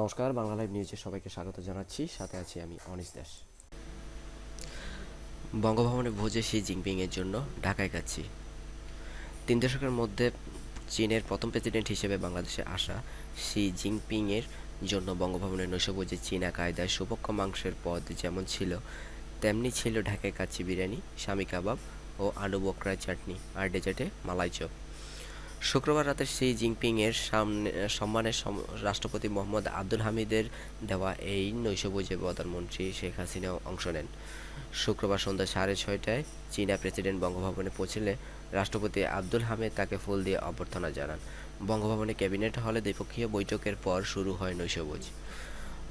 নমস্কার, বাংলা লাইভ নিউজে সবাইকে স্বাগত জানাচ্ছি। সাথে আছি আমি অনিশ দাস। বঙ্গভবনে ভোজে শি জিনপিংয়ের জন্য ঢাকায় যাচ্ছি। তিন দশকের মধ্যে চীনের প্রথম প্রেসিডেন্ট হিসেবে বাংলাদেশে আসা শি জিনপিংয়ের জন্য বঙ্গভবনের নৈশভোজে চীনা কায়দায় সুপক্ষ মাংসের পদ যেমন ছিল, তেমনি ছিল ঢাকায় কাচ্চি বিরিয়ানি, স্বামী কাবাব ও আলু বকরা চাটনি আর ডেজার্টে মালাই চপ। শুক্রবার রাতে শি জিনপিংয়ের সামনে, সম্মানে সম- রাষ্ট্রপতি মোহাম্মদ আব্দুল হামিদের দেওয়া এই নৈশভোজে প্রধানমন্ত্রী শেখ হাসিনাও অংশ নেন। শুক্রবার সন্ধ্যা সাড়ে ছয়টায় চীনা প্রেসিডেন্ট বঙ্গভবনে পৌঁছলে রাষ্ট্রপতি আব্দুল হামিদ তাকে ফুল দিয়ে অভ্যর্থনা জানান। বঙ্গভবনে ক্যাবিনেট হলে দ্বিপক্ষীয় বৈঠকের পর শুরু হয় নৈশভোজ।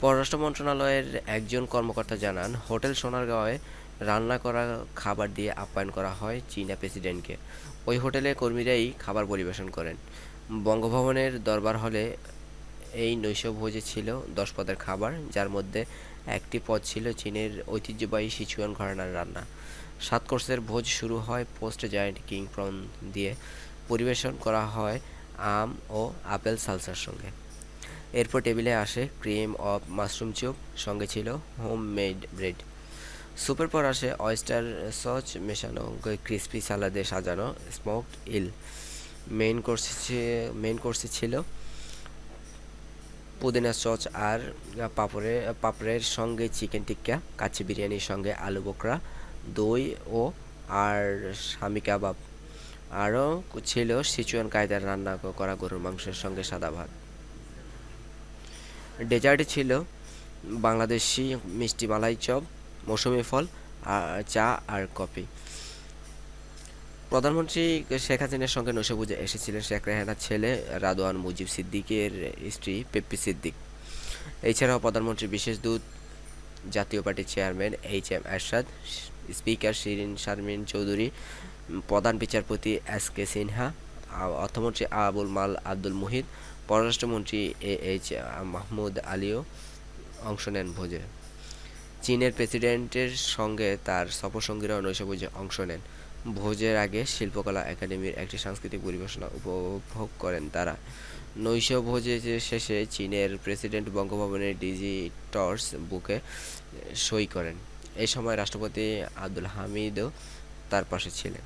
পররাষ্ট্র মন্ত্রণালয়ের একজন কর্মকর্তা জানান, হোটেল সোনারগাঁওয়ে রান্না করা খাবার দিয়ে আপ্যায়ন করা হয় চীনা প্রেসিডেন্টকে। ওই হোটেলে কর্মীরাই খাবার পরিবেশন করেন। বঙ্গভবনের দরবার হলে এই নৈশভোজে ছিল দশ পদের খাবার, যার মধ্যে একটি পদ ছিল চীনের ঐতিহ্যবাহী সিচুয়ান ঘরানার রান্না। সাত কোর্সের ভোজ শুরু হয় পোস্ট জায়ান্ট কিং প্রন দিয়ে। পরিবেশন করা হয় আম ও আপেল সালসার সঙ্গে। এরপর টেবিলে আসে ক্রিম অফ মাশরুম চুপ সঙ্গে ছিল হোম মেড ব্রেড। স্যুপের পর আসে অয়েস্টার সস মেশানো ক্রিসপি সালাদে সাজানো স্মোকড ইল মেইন কোর্সে মেইন কোর্সে ছিল পুদিনা সস আর পাপড়ে, পাপড়ের সঙ্গে চিকেন টিক্কা কাচ্চি বিরিয়ানির সঙ্গে আলু বোকরা দই ও আর স্বামী কাবাব। আরও ছিল সিচুয়ান কায়দার রান্না করা গরুর মাংসের সঙ্গে সাদা ভাত। ডেজার্টে ছিল বাংলাদেশি মিষ্টি মালাই চপ মৌসুমি ফল চা আর কফি। প্রধানমন্ত্রী শেখ হাসিনার সঙ্গে নৈশভোজে এসেছিলেন শেখ রেহানার ছেলে রাদওয়ান মুজিব সিদ্দিকের স্ত্রী পেপ্পি সিদ্দিক। এছাড়াও প্রধানমন্ত্রীর বিশেষ দূত, জাতীয় পার্টির chairman H M Ershad, speaker Shirin Sharmin Chowdhury, প্রধান বিচারপতি এস কে সিনহা অর্থমন্ত্রী আবুল মাল আব্দুল মুহিত, পররাষ্ট্রমন্ত্রী এ এইচ মাহমুদ আলীও অংশ নেন ভোজে। চীনের প্রেসিডেন্টের সঙ্গে তার সফরসঙ্গীরাও নৈশভোজে অংশ নেন। ভোজের আগে শিল্পকলা একাডেমির একটি সাংস্কৃতিক পরিবেশনা উপভোগ করেন তারা। নৈশভোজে যে শেষে চীনের প্রেসিডেন্ট বঙ্গভবনের ডিজিটর্স বুকে সই করেন। এই সময় রাষ্ট্রপতি আব্দুল হামিদও তার পাশে ছিলেন।